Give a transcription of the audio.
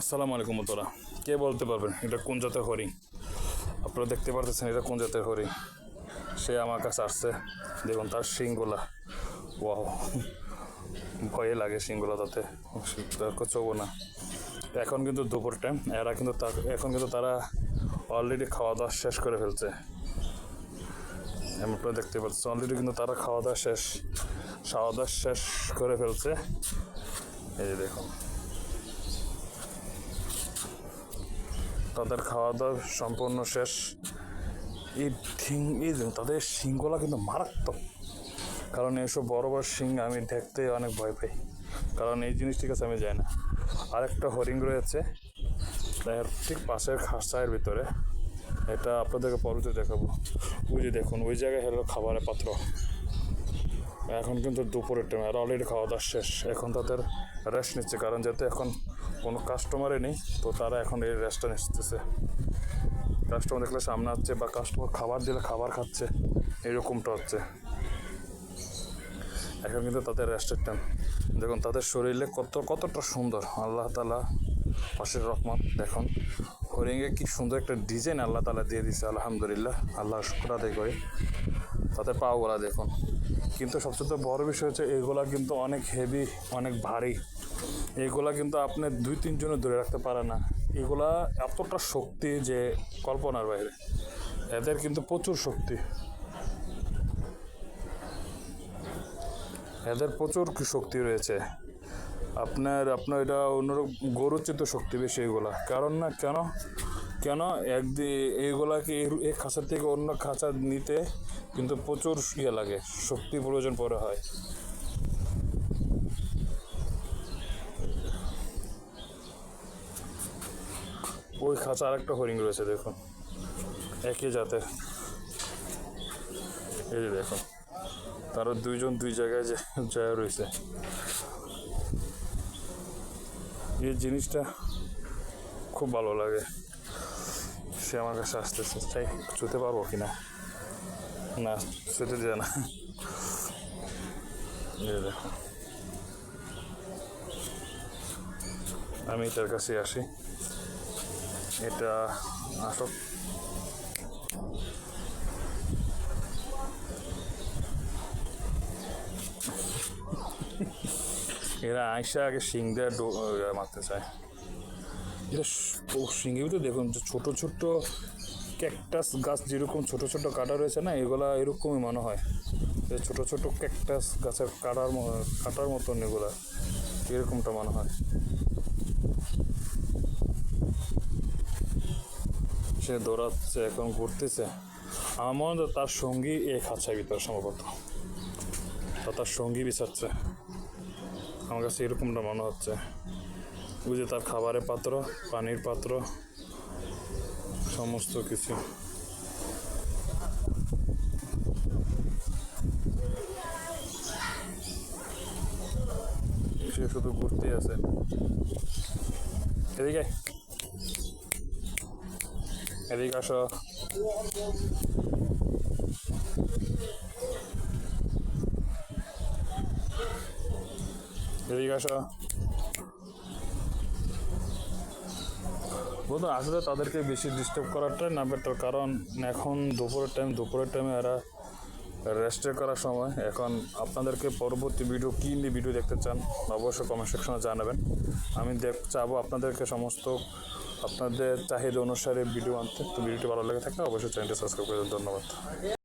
আসসালামু আলাইকুম তোরা কে বলতে পারবেন? এটা কোন জাতের হরিণ আপনারা দেখতে পারতেছেন এটা কোন জাতের হরিণ সে আমার কাছে আসছে। দেখুন, তার শিংগুলা ওয়াও। ভয়ে লাগে শিংগুলা তাতে। চোবো না এখন কিন্তু দুপুর টাইম এরা কিন্তু এখন কিন্তু তারা অলরেডি খাওয়া দাওয়া শেষ করে ফেলছে। আপনারা দেখতে পাচ্ছেন অলরেডি কিন্তু তারা খাওয়া দাওয়া শেষ। খাওয়া দাওয়া শেষ করে ফেলছে। এই যে দেখুন। তাদের খাওয়া দাওয়া সম্পূর্ণ শেষ। এই তাদের শিংগুলা কিন্তু মারাত্মক। কারণ এইসব বড় বড় শিং আমি দেখতে অনেক ভয় পাই। কারণ এই জিনিস ঠিক আছে, আমি যাই না। আরেকটা হরিণ রয়েছে এর ঠিক পাশের খাসায়ের ভিতরে। এটা আপনাদেরকে পরবর্তী দেখাবো। ওই যে দেখুন, ওই জায়গায় হলো খাবারের পাত্র। এখন কিন্তু দুপুরের টাইম আর অলরেডি খাওয়া দাওয়া শেষ। এখন তাদের রেস্ট নিচ্ছে, কারণ যেহেতু এখন কোনো কাস্টমারই নেই, তো তারা এখন এই রেস্টটা নিতেছে কাস্টমার দেখলে সামনে আসছে বা কাস্টমার খাবার দিলে খাবার খাচ্ছে, এরকমটা হচ্ছে। এখন কিন্তু তাদের রেস্টের টাইম দেখুন তাদের শরীরে কত, কতটা সুন্দর। আল্লাহ তালা পাশের রহমত, দেখুন। হরিঙ্গে কি সুন্দর একটা ডিজাইন আল্লাহ তালা দিয়ে দিছে আলহামদুলিল্লাহ। আল্লাহ শুক্র আদায় করে। তাদের পাওগুলা দেখুন। কিন্তু সবচেয়ে বড় বিষয় হচ্ছে, এগুলা কিন্তু অনেক হেভি অনেক ভারী। এগুলা কিন্তু আপনি দুই তিনজনে ধরে রাখতে পারে না। এগুলা এতটা শক্তি যে কল্পনার বাইরে। এদের কিন্তু প্রচুর শক্তি। এদের প্রচুর শক্তি রয়েছে। আপনার আপনার এটা অন্যরকম গরুর চেয়ে তো শক্তি বেশি এগুলা। কারণ না, কেন? কেন? একদি এইগুলাকে এই- এই খাঁচা থেকে অন্য খাঁচা নিতে কিন্তু প্রচুর ইয়ে লাগে, শক্তি প্রয়োজন পরে হয়। ওই খাঁচা আরেকটা হরিণ রয়েছে, দেখুন। একই জাতের। এই যে দেখুন তারা দুইজন দুই জায়গায় যায় রয়েছে। এই জিনিসটা খুব ভালো লাগে। সে আমার কাছে আসতেছে, তাই ছুতে পারব কি না? দেয় না। এই যে দেখো আমি তার কাছে আসি। এটা আসক এরা আইসা আগে শিং ডো- মারতে চায়। এটা শিঙেও তো দেখুন ছোট ছোট ক্যাকটাস গাছ যেরকম ছোট ছোট কাটা রয়েছে না, এগুলা এরকমই মনে হয়। ছোট ছোট ক্যাকটাস গাছের কাটার কাটার মতন এগুলা, এরকমটা মনে হয়। সে দৌড়াচ্ছে, এখন ঘুরতেছে। আমার তার সঙ্গী এ খাঁচার ভিতর সম্ভবত। তার সঙ্গী বিচারছে। আমার কাছে এরকমটা মনে হচ্ছে। যে তার খাবারের পাত্র, পানির পাত্র, সমস্ত কিছু। সে শুধু ঘুরতেই আছে। এদিকে। এদিকে আসো এদিকে আসো বন্ধু আসলে তাদেরকে বেশি ডিস্টার্ব করাটাই না বেটার কারণ এখন দুপুরের টাইম দুপুরের টাইমে এরা রেস্টে করার সময় এখন আপনাদেরকে পরবর্তী ভিডিও কী নিয়ে ভিডিও দেখতে চান অবশ্যই কমেন্ট সেকশনে জানাবেন আমি দেখ চাবো আপনাদেরকে সমস্ত আপনাদের চাহিদা অনুসারে ভিডিও আনতে, তো ভিডিওটি ভালো লেগে থাকলে অবশ্যই চ্যানেলটি সাবস্ক্রাইব করে ধন্যবাদ।